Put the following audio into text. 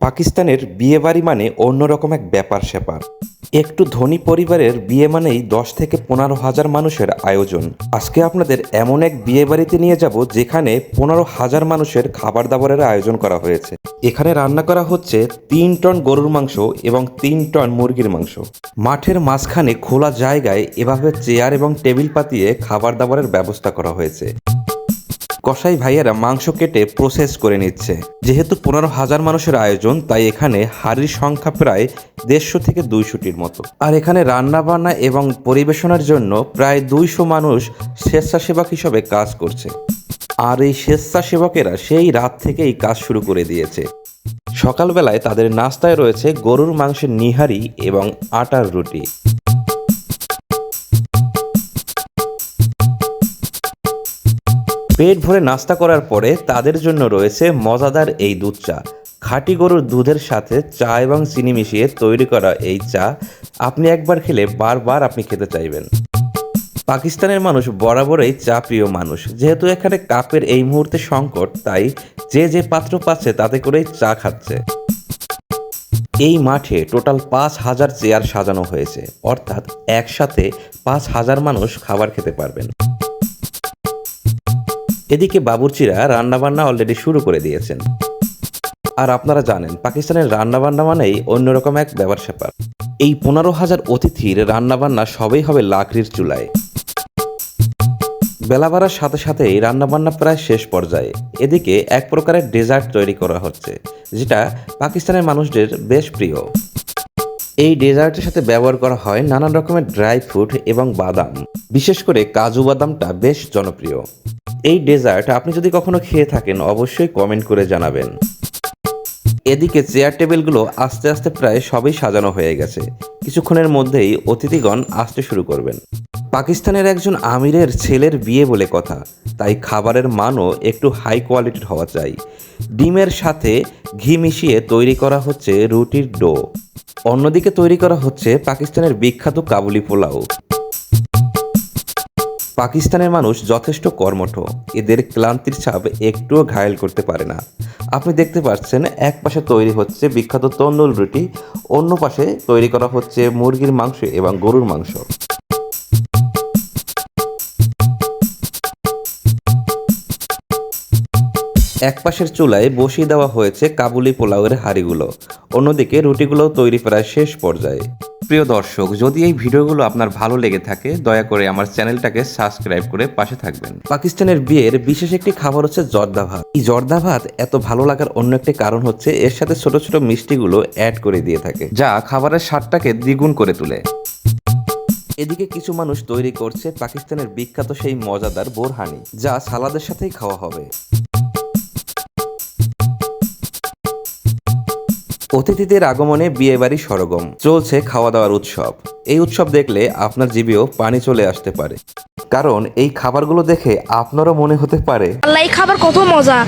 পাকিস্তানের বিয়ে বাড়ি মানে অন্যরকম এক ব্যাপার স্যাপার। একটু ধনী পরিবারের বিয়ে মানেই দশ থেকে পনেরো হাজার মানুষের আয়োজন। আজকে আপনাদের এমন এক বিয়ে বাড়িতে নিয়ে যাব যেখানে পনেরো হাজার মানুষের খাবার দাবারের আয়োজন করা হয়েছে। এখানে রান্না করা হচ্ছে তিন টন গরুর মাংস এবং তিন টন মুরগির মাংস। মাঠের মাঝখানে খোলা জায়গায় এভাবে চেয়ার এবং টেবিল পাতিয়ে খাবার দাবারের ব্যবস্থা করা হয়েছে। কসাই ভাইয়েরা মাংস কেটে প্রসেস করে নিচ্ছে। যেহেতু পনেরো হাজার মানুষের আয়োজন, তাই এখানে হাড়ির সংখ্যা প্রায় দেড়শো থেকে দুইশোটির মতো। আর এখানে রান্না বান্না এবং পরিবেশনার জন্য প্রায় দুইশো মানুষ স্বেচ্ছাসেবক হিসেবে কাজ করছে। আর এই স্বেচ্ছাসেবকেরা সেই রাত থেকেই কাজ শুরু করে দিয়েছে। সকালবেলায় তাদের নাস্তায় রয়েছে গরুর মাংসের নিহারি এবং আটার রুটি। পেট ভরে নাস্তা করার পরে তাদের জন্য রয়েছে মজাদার এই দুধ চা। খাঁটি গরুর দুধের সাথে চা এবং চিনি মিশিয়ে তৈরি করা এই চা আপনি একবার খেলে বারবার আপনি খেতে চাইবেন। পাকিস্তানের মানুষ বরাবরই চা প্রিয় মানুষ। যেহেতু এখানে কাপের এই মুহূর্তে সংকট, তাই যে যে পাত্র পাচ্ছে তাতে করেই চা খাচ্ছে। এই মাঠে টোটাল পাঁচ হাজার চেয়ার সাজানো হয়েছে। অর্থাৎ একসাথে পাঁচ হাজার মানুষ খাবার খেতে পারবেন। এদিকে বাবুর্চিরা রান্নাবান্না অলরেডি শুরু করে দিয়েছেন। আর আপনারা জানেন, পাকিস্তানের রান্নাবান্না মানেই অন্যরকম এক ব্যাপার। স্যাপার এই পনেরো হাজার অতিথির রান্নাবান্না সবই হবে লাকড়ির চুলায়। বেলা বাড়ার সাথে সাথেই রান্নাবান্না প্রায় শেষ পর্যায়ে। এদিকে এক প্রকারের ডেজার্ট তৈরি করা হচ্ছে, যেটা পাকিস্তানের মানুষদের বেশ প্রিয়। এই ডেজার্টের সাথে ব্যবহার করা হয় নানান রকমের ড্রাই ফ্রুট এবং বাদাম। বিশেষ করে কাজু বাদামটা বেশ জনপ্রিয়। এই ডেজার্ট আপনি যদি কখনো খেয়ে থাকেন, অবশ্যই কমেন্ট করে জানাবেন। এদিকে চেয়ার টেবিলগুলো আস্তে আস্তে প্রায় সবই সাজানো হয়ে গেছে। কিছুক্ষণের মধ্যেই অতিথিগণ আসতে শুরু করবেন। পাকিস্তানের একজন আমিরের ছেলের বিয়ে বলে কথা, তাই খাবারের মানও একটু হাই কোয়ালিটির হওয়া চাই। ডিমের সাথে ঘি মিশিয়ে তৈরি করা হচ্ছে রুটির ডো। অন্যদিকে তৈরি করা হচ্ছে পাকিস্তানের বিখ্যাত কাবুলি পোলাও। পাকিস্তানের মানুষ যথেষ্ট কর্মঠ। এদের ক্লান্তির ছাপ একটুও ঘায়েল করতে পারে না। আপনি দেখতে পাচ্ছেন, এক পাশে তৈরি হচ্ছে বিখ্যাত তন্দুল রুটি, অন্য পাশে তৈরি করা হচ্ছে মুরগির মাংস এবং গরুর মাংস। এক পাশের চুলায় বসিয়ে দেওয়া হয়েছে কাবুলি পোলাওয়ের হাঁড়িগুলো। অন্যদিকে রুটিগুলো তৈরি প্রায় শেষ পর্যায়ে। প্রিয় দর্শক, যদি এই ভিডিওগুলো আপনার ভালো লেগে থাকে, দয়া করে আমার চ্যানেলটাকে সাবস্ক্রাইব করে পাশে থাকবেন। পাকিস্তানের বিয়ের বিশেষ একটি খাবার হচ্ছে জর্দা ভাত। এই জর্দা ভাত এত ভালো লাগার অন্য একটি কারণ হচ্ছে এর সাথে ছোট ছোট মিষ্টিগুলো অ্যাড করে দিয়ে থাকে, যা খাবারের স্বাদটাকে দ্বিগুণ করে তোলে। এদিকে কিছু মানুষ তৈরি করছে পাকিস্তানের বিখ্যাত সেই মজাদার বোরহানি, যা সালাদের সাথেই খাওয়া হবে। অতিথিদের আগমনে বিয়ে বাড়ি সরগম। চলছে খাওয়া দাওয়ার উৎসব। এই উৎসব দেখলে আপনার জীবেও পানি চলে আসতে পারে। কারণ এই খাবারগুলো দেখে আপনারও মনে হতে পারে আল্লাহ, এই খাবার কত মজা।